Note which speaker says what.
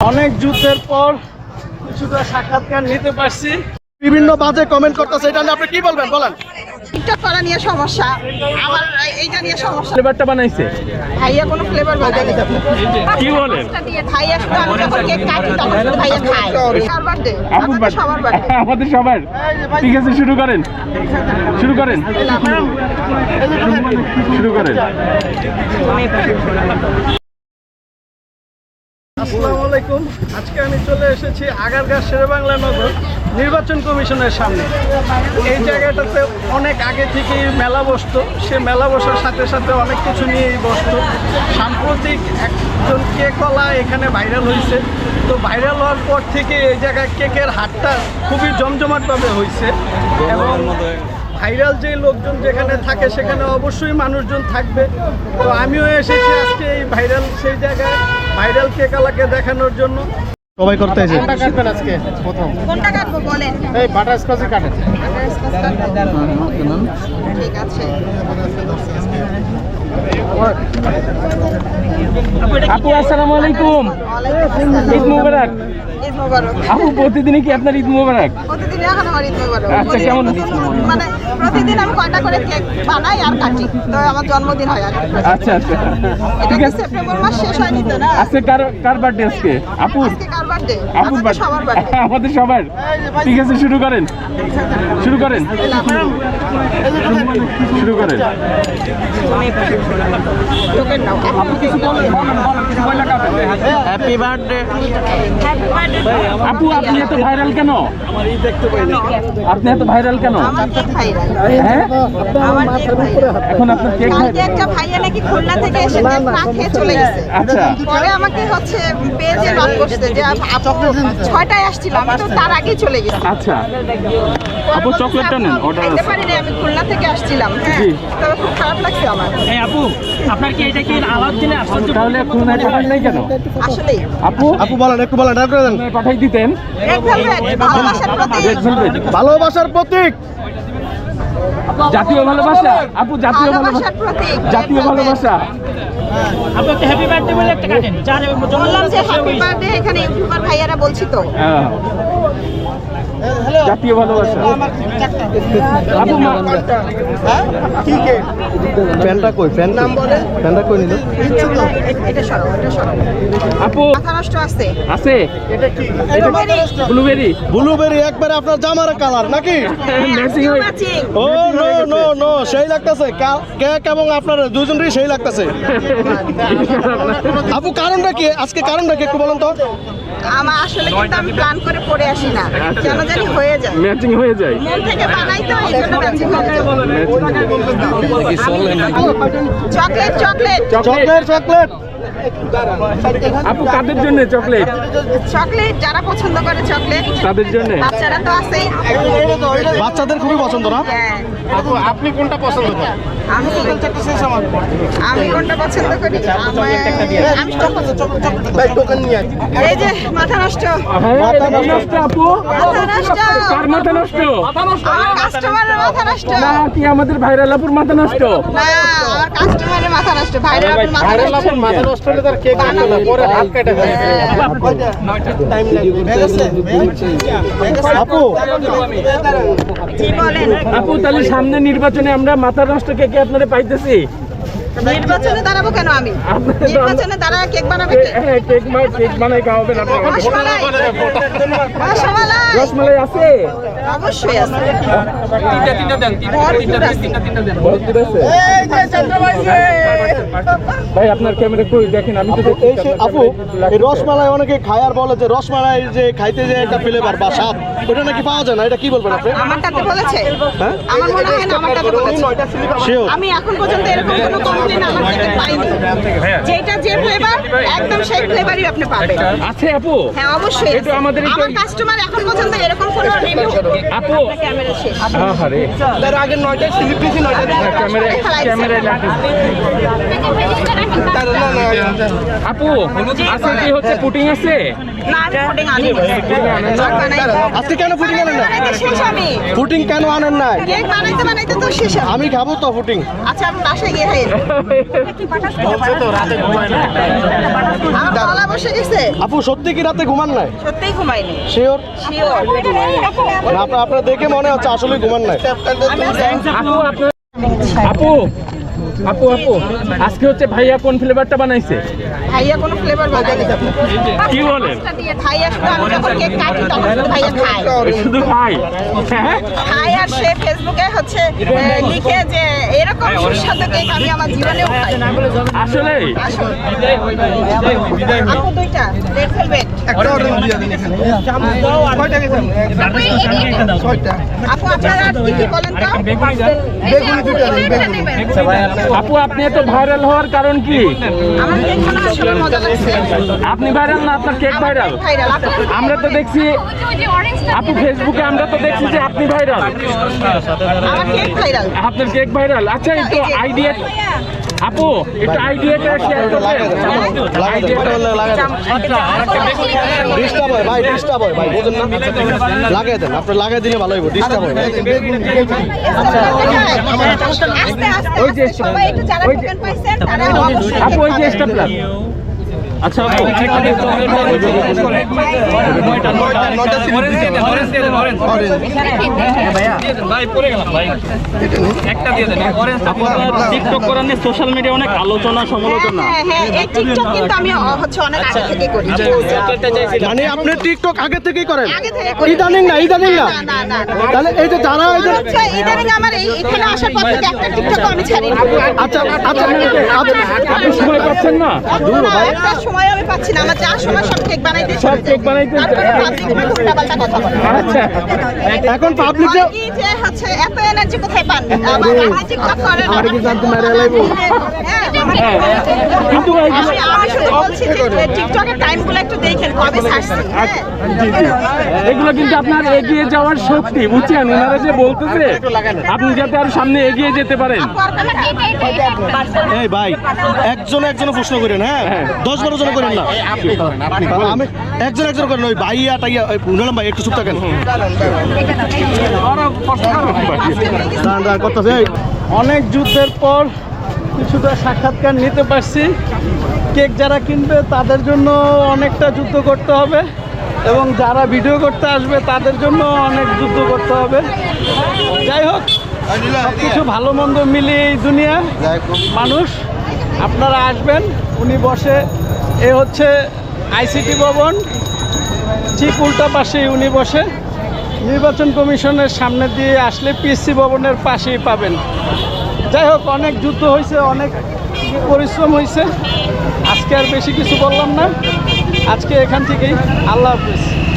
Speaker 1: অনেক যুদ্ধের পর কিছুটা সাক্ষাৎকার নিতে পারছি।
Speaker 2: বিভিন্ন বাজে কমেন্ট করতেছে এটা নিয়ে আপনি কি বলবেন? বলেন।
Speaker 3: টিকটক করা নিয়ে সমস্যা। আমার এইটা নিয়ে সমস্যা।
Speaker 4: ফ্লেভারটা বানাইছে।
Speaker 3: ভাইয়া কোনো ফ্লেভার বানায়নি
Speaker 4: কি বলেন?
Speaker 3: ভাইয়া শুধু আমি যখন কেক কাটি তখন শুধু ভাইয়া খায়। কার বার্থডে আমাদের সবার বার্থডে
Speaker 4: আমাদের সবার। ঠিক আছে শুরু করেন। শুরু করেন। শুরু
Speaker 1: আজকে আমি চলে এসেছি আগারগাঁ শেরেবাংলা নগর নির্বাচন কমিশনের সামনে। এই জায়গাটাতে অনেক আগে থেকেই মেলা বসতো। সে মেলা বসার সাথে সাথে অনেক কিছু নিয়েই বসতো। সাম্প্রতিক একজন কেকওয়ালা এখানে ভাইরাল হয়েছে তো ভাইরাল হওয়ার পর থেকে এই জায়গায় কেকের হাটটা খুবই জমজমাটভাবে হয়েছে এবং ভাইরাল যে লোকজন যেখানে থাকে সেখানে অবশ্যই মানুষজন থাকবে। তো আমিও এসেছি আজকে এই ভাইরাল সেই জায়গায়। ভাইরাল কেকালাকে দেখানোর জন্য?
Speaker 2: সবাই করতে আছে কোনটা
Speaker 1: কাটবেন আজকে প্রথম?
Speaker 3: কোনটা কাটবো বলেন?
Speaker 1: এই বাটার স্কচই কাটেন
Speaker 3: ঠিক আছে।
Speaker 4: আপু আসসালামু আলাইকুম। ঈদ মুবারক। আপু প্রতিদিনই কি আপনার ঈদ মুবারক? আচ্ছা, কেমন?
Speaker 3: মানে প্রতিদিন আমি কয়টা করে কেক বানাই আর কাটি তো আমার জন্মদিন হয়
Speaker 4: আচ্ছা আচ্ছা। ঠিক আছে।
Speaker 3: সেপ্টেম্বর মাস শেষ হয়নি তো না?
Speaker 4: আজকে কার কার বার্থডে আজকে? আপুর
Speaker 3: আজকে কার বার্থডে
Speaker 4: আপুর
Speaker 3: আমাদের সবার
Speaker 4: বার্থডে
Speaker 3: বার্থডে
Speaker 4: আমাদের সবার। ঠিক আছে শুরু করেন। শুরু করেন। শুরু করেন।
Speaker 1: হ্যাপি বার্থডে
Speaker 4: আপু আপনি এত ভাইরাল কেন? আপনি এত ভাইরাল কেন?
Speaker 3: আমার কেক ভাইরাল
Speaker 4: হ্যাঁ? এখন আপনার কেক
Speaker 3: একটা ভাইয়া নাকি খুলনা থেকে এসে কেক না খেয়ে চলে গেছে?
Speaker 4: আচ্ছা।
Speaker 3: পরে আমাকে হচ্ছে পেজে নক করছে যে ছয়টায় আসছিলাম আমি তো তার আগেই চলে গেছি।
Speaker 4: আচ্ছা। আপু চকলেটটা নেন অর্ডার আছে।
Speaker 3: আমি খুলনা থেকে আসছিলাম হ্যাঁ। তবে খুব খারাপ লাগছে আমার।
Speaker 5: আপু আপনার কি এটা কি আলাউদ্দিনে আশ্চর্য
Speaker 4: তাহলে পাঠান নাই কেন?
Speaker 3: আসলেই
Speaker 4: আপু?
Speaker 2: আপু বলেন একটু বলেন একটু দেন।
Speaker 4: পাঠাই দিতেন।
Speaker 3: ভালোবাসার
Speaker 2: প্রতীক।
Speaker 4: জাতীয় ভালোবাসা? আপু জাতীয় ভালোবাসা?
Speaker 3: প্রতীক।
Speaker 4: জাতীয় ভালোবাসা?
Speaker 5: আপু একটা হ্যাপি বার্থডে বলে একটা কাটেন। যার
Speaker 3: বললাম যে হ্যাপি বার্থডে এখানে ইউটিউবার ভাইয়ারা বলছি তো।
Speaker 4: হ্যাঁ। জাতীয় ভালোবাসা। আপু মা
Speaker 2: ফ্যানটা কই ফ্যান? বলে? ফ্যানটা কই নিল?
Speaker 3: এটা সরো এটা সরো।
Speaker 4: আপু।
Speaker 3: আছে।
Speaker 4: ব্লুবেরি।
Speaker 2: ব্লুবেরি একবারে আপনার জামার কালার নাকি?
Speaker 4: হয়ে।
Speaker 2: ও নো নো নো সেই লাগতেছে। কেক এবং আপনার দুজনেরই সেই লাগতেছে। আপু কারণটা কি? আজকে কারণটা কি একটু বলুন তো।
Speaker 3: আমার আসলে কিন্তু আমি প্ল্যান করে পড়ে আসি না।
Speaker 4: আচ্ছা।
Speaker 3: কেন জানি হয়ে যায়।
Speaker 4: ম্যাচিং হয়ে যায়।
Speaker 3: মন থেকে বানাই তো এই জন্য ম্যাচিং হয়ে যায়। Chocolate chocolate.
Speaker 2: Chocolate chocolate.
Speaker 4: আপু কাদের জন্য চকলেট
Speaker 3: চকলেট যারা পছন্দ করে চকলেট
Speaker 4: তাদের জন্য?
Speaker 3: বাচ্চারা তো আছেই।
Speaker 2: বাচ্চাদের খুবই পছন্দ না?
Speaker 3: হ্যাঁ।
Speaker 1: আপনি কোনটা পছন্দ করেন?
Speaker 3: আমি আমি কোনটা পছন্দ করি? আমার- আমি। এই যে মাথা নষ্ট।
Speaker 4: কি নষ্ট। আপু।
Speaker 3: মাথা নষ্ট।
Speaker 4: কার মাথা নষ্ট?
Speaker 3: আমার কাস্টমারের মাথা নষ্ট।
Speaker 4: না কি আমাদের ভাইরাল আপুর মাথা নষ্ট?
Speaker 3: না আমার কাস্টমারের মাথা নষ্ট। ভাইরাল আপুর মাথা নষ্ট
Speaker 1: তার কেক না পরে হাত কেটে
Speaker 2: আপু।
Speaker 4: তাহলে সামনে নির্বাচনে আমরা মাথা নষ্ট কে কে আপনারা পাইতেছি?
Speaker 3: নির্বাচনে দাঁড়াবো কেন আমি? নির্বাচনে দাঁড়া কেক বানাবে
Speaker 4: কেক মা কেক বানাই খাওয়াবেন
Speaker 3: রসমালাই। রসমালাই।
Speaker 4: রসমালাই আছে?
Speaker 3: অবশ্যই আছে।
Speaker 4: ভাই আপনার ক্যামেরা কই দেখেন আমি তো
Speaker 2: এই সে আপু এই রসমালাই অনেকে খায় আর বলে যে রসমালাই যে খাইতে যে একটা ফ্লেভার বা স্বাদ ওটা নাকি পাওয়া যায় না? এটা কি বলবেন আপনি?
Speaker 3: আমারটাতে বলেছে।
Speaker 2: হ্যাঁ?
Speaker 3: আমার মনে হয় না আমারটাতে বলেছে। আমি এখন পর্যন্ত এরকম কোনো কমপ্লেন আমার থেকে পাইনি। যেটা যে ফ্লেভার একদম সেই ফ্লেভারই আপনি পাবেন।
Speaker 4: আছে আপু।
Speaker 3: হ্যাঁ অবশ্যই আছে।
Speaker 4: আমাদের
Speaker 3: আমার কাস্টমার এখন পর্যন্ত এরকম কোনো রিভিউ
Speaker 4: আপু
Speaker 3: ক্যামেরা শেষ।
Speaker 4: আহারে
Speaker 2: তার আগে নয়টা স্লিপ দিছি নয়টা
Speaker 4: ক্যামেরা ক্যামেরায় আপু আছে কি হচ্ছে পুটিং আছে?
Speaker 3: আমি
Speaker 2: আজকে কেন ফুটিং আনেন না?
Speaker 3: শেষ
Speaker 2: কেন আনেন নাই?
Speaker 3: কেক বানাইতে বানাইতে তো শেষ আমি।
Speaker 2: আমি খাব তো ফুটিং
Speaker 3: আচ্ছা আমি বাসায় গিয়ে খাই।
Speaker 2: আপু সত্যি কি রাতে ঘুমান নাই?
Speaker 3: সত্যিই ঘুমাইনি
Speaker 2: শিওর
Speaker 3: শিওর
Speaker 2: আপনার আপনার দেখে মনে হচ্ছে আসলে ঘুমান নাই।
Speaker 4: আপু আপু আপু আপু আজকে হচ্ছে ভাইয়া কোন ফ্লেভারটা বানাইছে?
Speaker 3: ভাইয়া কোনো ফ্লেভার বানাইনি
Speaker 4: কি বলেন?
Speaker 3: ভাইয়া শুধু আমি যখন কেক কাটি তখন শুধু ভাইয়া খায়।
Speaker 4: শুধু ভাই হ্যাঁ?
Speaker 3: খায় আর সে ফেসবুকে হচ্ছে লিখে যে এরকম সুস্বাদু কেক আমি আমার জীবনেও খাই
Speaker 4: আসলে
Speaker 3: আসলে। আপু দুইটা রেড ভেলভেট আপু আপনারা কি কি বলেন তো?
Speaker 4: আপু আপনি এত ভাইরাল হওয়ার কারণ কি?
Speaker 3: আমার কেক মনে আসলে মজা লাগছে।
Speaker 4: আপনি ভাইরাল না আপনার কেক ভাইরাল আমরা তো দেখছি আপু ফেসবুকে আমরা তো দেখছি যে আপনি ভাইরাল
Speaker 3: ভাইরাল
Speaker 4: আপনার কেক ভাইরাল আচ্ছা একটু আইডিয়া আপু একটু আইডিয়াটা শেয়ার করবেন? আইডিয়াটা
Speaker 2: ডিস্টার্ব হয় ভাই ডিস্টার্ব হয় ভাই বুঝেন না? লাগাই দেন আপনি লাগাই দিলে ভালো হইব ডিস্টার্ব হয়
Speaker 4: ওই যে আপু ওই যে স্টেপলার আচ্ছা টিকটক করার নিয়ে সোশ্যাল মিডিয়া অনেক আলোচনা সমালোচনা।
Speaker 3: হ্যাঁ হ্যাঁ এই টিকটক কিন্তু আমি আহ, হচ্ছে অনেক আগে থেকে করি। ঠিক আছে?
Speaker 2: মানে আপনি টিকটক আগে থেকেই করেন। ইদানিং না ইদানিং না। তাহলে এই যে যারা
Speaker 3: আমার এখানে আসার পর থেকে একটা টিকটক আমি ছাড়ি
Speaker 2: আচ্ছা আচ্ছা আচ্ছা
Speaker 4: আপনি সময় পাচ্ছেন না?
Speaker 3: সময় আমি পাচ্ছি না। আমার যা সময় সব কেক বানাইতে
Speaker 4: সব কেক বানাইতে। আচ্ছা।
Speaker 2: এখন পাবলিক
Speaker 3: কি যে হচ্ছে এত এনার্জি কোথায় পান? করেন
Speaker 2: আমার কি জানতে মেরে লাইবো?
Speaker 3: হ্যাঁ
Speaker 4: কিন্তু
Speaker 3: আমি শুধু বলছি যে টিকটকের টাইমগুলো একটু দেখেন কবে ছাড়ছি। হ্যাঁ।
Speaker 4: এগুলো কিন্তু আপনার এগিয়ে যাওয়ার শক্তি বুঝছেন? ওনারা যে বলতেছে আপনি যাতে আর সামনে এগিয়ে যেতে পারেন।
Speaker 2: এই ভাই একজন একজন প্রশ্ন করেন হ্যাঁ। দশ বারো জন করেন না। আমি একজন একজন করেন ওই ভাইয়া টাইয়া ওই উনালাম ভাই একটু চুপ থাকেন। দাঁড়ান, করতেছে,
Speaker 1: অনেক যুদ্ধের পর কিছুটা সাক্ষাৎকার নিতে পারছি। কেক যারা কিনবে তাদের জন্য অনেকটা যুদ্ধ করতে হবে এবং যারা ভিডিও করতে আসবে তাদের জন্য অনেক যুদ্ধ করতে হবে। যাই হোক কিছু ভালো মন্দ মিলিয়ে এই দুনিয়া মানুষ আপনারা আসবেন উনি বসে এ হচ্ছে আইসিটি ভবন। ঠিক উল্টা পাশে উনি বসে। নির্বাচন কমিশনের সামনে দিয়ে আসলে পিএসসি ভবনের পাশেই পাবেন। যাই হোক, অনেক যুদ্ধ হয়েছে, অনেক পরিশ্রম হয়েছে। আজকে আর বেশি কিছু বললাম না। আজকে এখান থেকেই আল্লাহ হাফিজ।